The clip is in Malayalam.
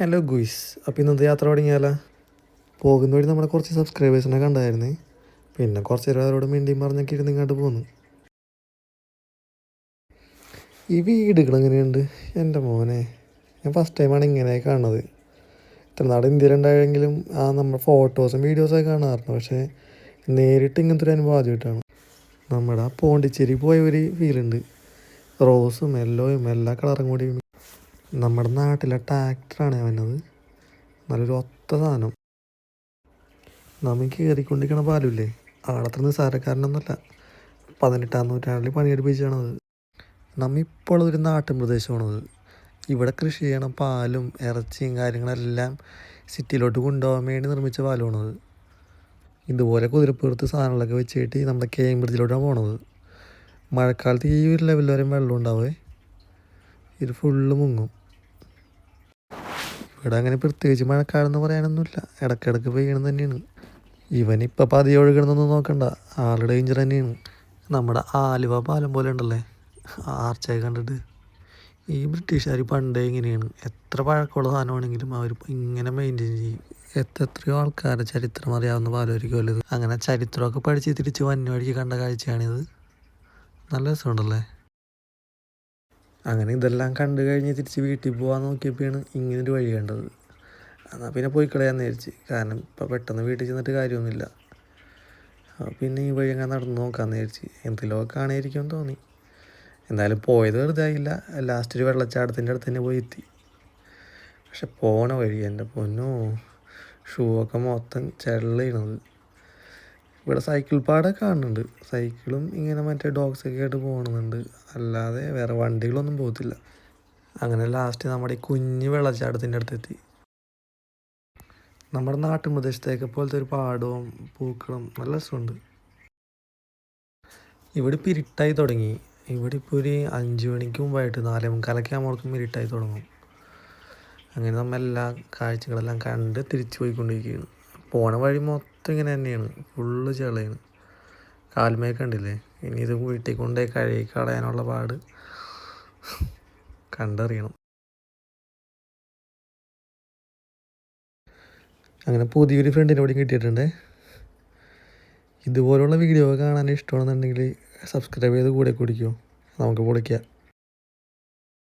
ഹലോ ഗുയ്സ് അപ്പോൾ ഇന്നത്തെ യാത്ര തുടങ്ങിയാലോ? പോകുന്ന വഴി നമ്മുടെ കുറച്ച് സബ്സ്ക്രൈബേഴ്സിനെ കണ്ടായിരുന്നു. പിന്നെ കുറച്ച് നേരം അവരോട് മിണ്ടിയും പറഞ്ഞൊക്കെ ഇരുന്ന് ഇങ്ങോട്ട് പോന്നു. ഈ വീടുകൾ എങ്ങനെയുണ്ട്? എന്റെ മോനെ ഞാൻ ഫസ്റ്റ് ടൈമാണ് ഇങ്ങനെ കാണുന്നത്. ഇത്ര നാട് ഇന്ത്യയിലുണ്ടായെങ്കിലും ആ നമ്മൾ ഫോട്ടോസും വീഡിയോസൊക്കെ കാണാറുണ്ട്. പക്ഷേ നേരിട്ട് ഇങ്ങനത്തെ ഒരു അനുഭവം ആദ്യമായിട്ടാണ്. നമ്മുടെ ആ പോണ്ടിച്ചേരി പോയ ഒരു ഫീലുണ്ട് റോസും യെല്ലോയും എല്ലാ കളറും കൂടി നമ്മുടെ നാട്ടിലെ ട്രാക്ടറാണ് അവനത് നല്ലൊരു ഒത്ത സാധനം. നമുക്ക് കയറിക്കൊണ്ടിരിക്കണ പാലില്ലേ? ആളത്ര നിസ്സാരക്കാരനൊന്നുമല്ല പതിനെട്ടാം നൂറ്റാണ്ടിൽ പണിയെടുപ്പിച്ചാണത്. നമ്മ ഇപ്പോൾ ഒരു നാട്ടിൻ പ്രദേശമാണത്. ഇവിടെ കൃഷി ചെയ്യണ പാലും ഇറച്ചിയും കാര്യങ്ങളെല്ലാം സിറ്റിയിലോട്ട് കൊണ്ടുപോകാൻ വേണ്ടി നിർമ്മിച്ച പാലമാണത് ഇതുപോലെ കുതിരപ്പുറത്ത് സാധനങ്ങളൊക്കെ വെച്ചിട്ട് നമ്മുടെ കേംബ്രിഡ്ജിലോട്ടാണ് പോണത്. മഴക്കാലത്ത് ഈ ഒരു ലെവൽ വരെ വെള്ളം ഉണ്ടാവേ. ഇത് ഫുള്ള് മുങ്ങും. ഇവിടെ അങ്ങനെ പ്രത്യേകിച്ച് മഴക്കാലം പറയാനൊന്നുമില്ല. ഇടയ്ക്കിടയ്ക്ക് പെയ്യണം തന്നെയാണ്. ഇവനിപ്പോൾ പതി ഒഴുകണമെന്നൊന്നും നോക്കണ്ട. ആൾ ഡേഞ്ചർ തന്നെയാണ്. നമ്മുടെ ആലുവ പാലം പോലെ ഉണ്ടല്ലേ? ആർച്ചയെ കണ്ടിട്ട്. ഈ ബ്രിട്ടീഷുകാർ പണ്ടേ ഇങ്ങനെയാണ് എത്ര പഴക്കമുള്ള സാധനമാണെങ്കിലും അവർ ഇങ്ങനെ മെയിന്റെയിൻ ചെയ്യും. എത്ര എത്രയോ ആൾക്കാരുടെ ചരിത്രം അറിയാവുന്ന പാലമായിരിക്കുമല്ലോ ഇത് അങ്ങനെ ചരിത്രമൊക്കെ പഠിച്ച് തിരിച്ച് വന്യ വഴിക്ക് കണ്ട കാഴ്ചയാണിത്. നല്ല രസമുണ്ടല്ലേ? അങ്ങനെ ഇതെല്ലാം കണ്ടു കഴിഞ്ഞ് തിരിച്ച് വീട്ടിൽ പോകാൻ നോക്കിയപ്പോഴാണ് ഇങ്ങനൊരു വഴി കണ്ടത്. എന്നാൽ പിന്നെ പോയി കളയാന്ന് വിചാരിച്ച്. കാരണം ഇപ്പം പെട്ടെന്ന് വീട്ടിൽ ചെന്നിട്ട് കാര്യമൊന്നുമില്ല. പിന്നെ ഈ വഴി അങ്ങനെ നടന്ന് നോക്കാമെന്ന് വിചാരിച്ച് എന്തെങ്കിലുമൊക്കെ കാണായിരിക്കും തോന്നി. എന്തായാലും പോയത് വെറുതെ ആയില്ല. ലാസ്റ്റ് ഒരു വെള്ളച്ചാട്ടത്തിന്റെ അടുത്ത് തന്നെ പോയി എത്തി. പക്ഷെ പോണ വഴി എന്റെ പൊന്നോ ഷൂ ഒക്കെ മൊത്തം ചെള്ളണത് ഇവിടെ സൈക്കിൾ പാടൊക്കെ കാണുന്നുണ്ട്. സൈക്കിളും ഇങ്ങനെ മറ്റേ ഡോഗ്സൊക്കെ ആയിട്ട് പോകണമെന്നുണ്ട് അല്ലാതെ വേറെ വണ്ടികളൊന്നും പോകത്തില്ല. അങ്ങനെ ലാസ്റ്റ് നമ്മുടെ ഈ കുഞ്ഞ് വെള്ളച്ചാട്ടത്തിന്റെ അടുത്തെത്തി. നമ്മുടെ നാട്ടിൻ പ്രദേശത്തേക്ക് പോലത്തെ ഒരു പാടവും പൂക്കളും നല്ല രസമുണ്ട്. ഇവിടെ ഇപ്പോൾ ഇരുട്ടായി തുടങ്ങി. ഇവിടെ ഇപ്പോൾ ഒരു അഞ്ച് മണിക്ക് മുമ്പായിട്ട് നാലേ മുക്കാലൊക്കെ ആകുമ്പോഴേക്കും ഇരുട്ടായി തുടങ്ങും. അങ്ങനെ നമ്മൾ എല്ലാ കാഴ്ചകളെല്ലാം കണ്ട് തിരിച്ചു പോയിക്കൊണ്ടിരിക്കുകയാണ്. പോണ വഴി മൊത്തം ഇങ്ങനെ തന്നെയാണ്. ഫുള്ള് ചെളയാണ്. കാൽമേ കണ്ടില്ലേ? ഇനി ഇത് വീട്ടിൽ കൊണ്ടേ കഴുകി കളയാനുള്ള പാട്. കണ്ടറിയണം. അങ്ങനെ പുതിയൊരു ഫ്രണ്ടിനെ കൂടി കിട്ടിയിട്ടുണ്ട്. ഇതുപോലുള്ള വീഡിയോ കാണാൻ ഇഷ്ടമാണെന്നുണ്ടെങ്കിൽ സബ്സ്ക്രൈബ് ചെയ്ത് കൂടെ കുടിക്കുമോ നമുക്ക് പൊളിക്കാം.